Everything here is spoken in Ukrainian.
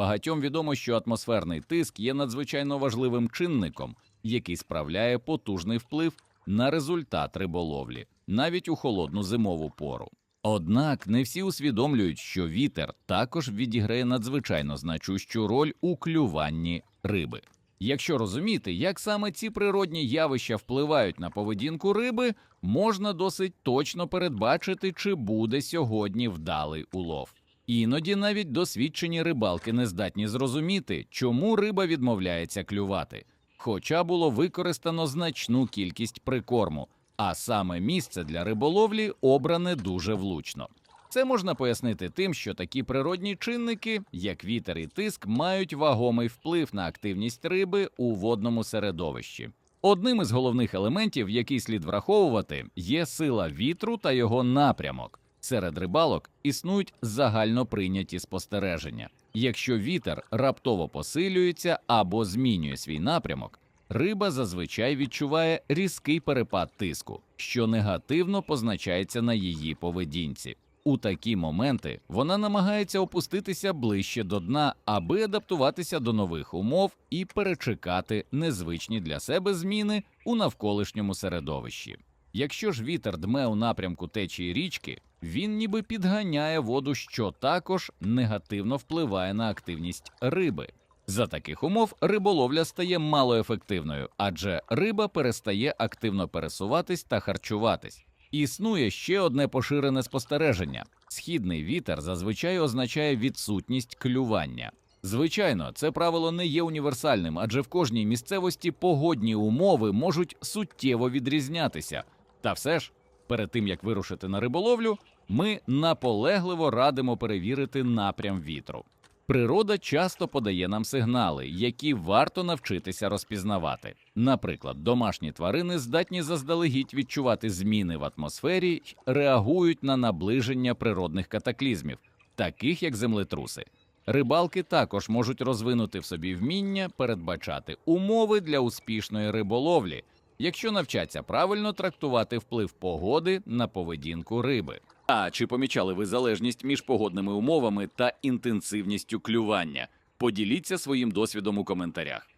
Багатьом відомо, що атмосферний тиск є надзвичайно важливим чинником, який справляє потужний вплив на результат риболовлі, навіть у холодну зимову пору. Однак не всі усвідомлюють, що вітер також відіграє надзвичайно значущу роль у клюванні риби. Якщо розуміти, як саме ці природні явища впливають на поведінку риби, можна досить точно передбачити, чи буде сьогодні вдалий улов. Іноді навіть досвідчені рибалки не здатні зрозуміти, чому риба відмовляється клювати, хоча було використано значну кількість прикорму, а саме місце для риболовлі обране дуже влучно. Це можна пояснити тим, що такі природні чинники, як вітер і тиск, мають вагомий вплив на активність риби у водному середовищі. Одним із головних елементів, який слід враховувати, є сила вітру та його напрямок. Серед рибалок існують загально прийняті спостереження. Якщо вітер раптово посилюється або змінює свій напрямок, риба зазвичай відчуває різкий перепад тиску, що негативно позначається на її поведінці. У такі моменти вона намагається опуститися ближче до дна, аби адаптуватися до нових умов і перечекати незвичні для себе зміни у навколишньому середовищі. Якщо ж вітер дме у напрямку течії річки, він ніби підганяє воду, що також негативно впливає на активність риби. За таких умов риболовля стає малоефективною, адже риба перестає активно пересуватись та харчуватись. Існує ще одне поширене спостереження: східний вітер зазвичай означає відсутність клювання. Звичайно, це правило не є універсальним, адже в кожній місцевості погодні умови можуть суттєво відрізнятися. Та все ж, перед тим як вирушити на риболовлю, ми наполегливо радимо перевірити напрям вітру. Природа часто подає нам сигнали, які варто навчитися розпізнавати. Наприклад, домашні тварини здатні заздалегідь відчувати зміни в атмосфері реагують на наближення природних катаклізмів, таких як землетруси. Рибалки також можуть розвинути в собі вміння передбачати умови для успішної риболовлі, якщо навчаться правильно трактувати вплив погоди на поведінку риби. А чи помічали ви залежність між погодними умовами та інтенсивністю клювання? Поділіться своїм досвідом у коментарях.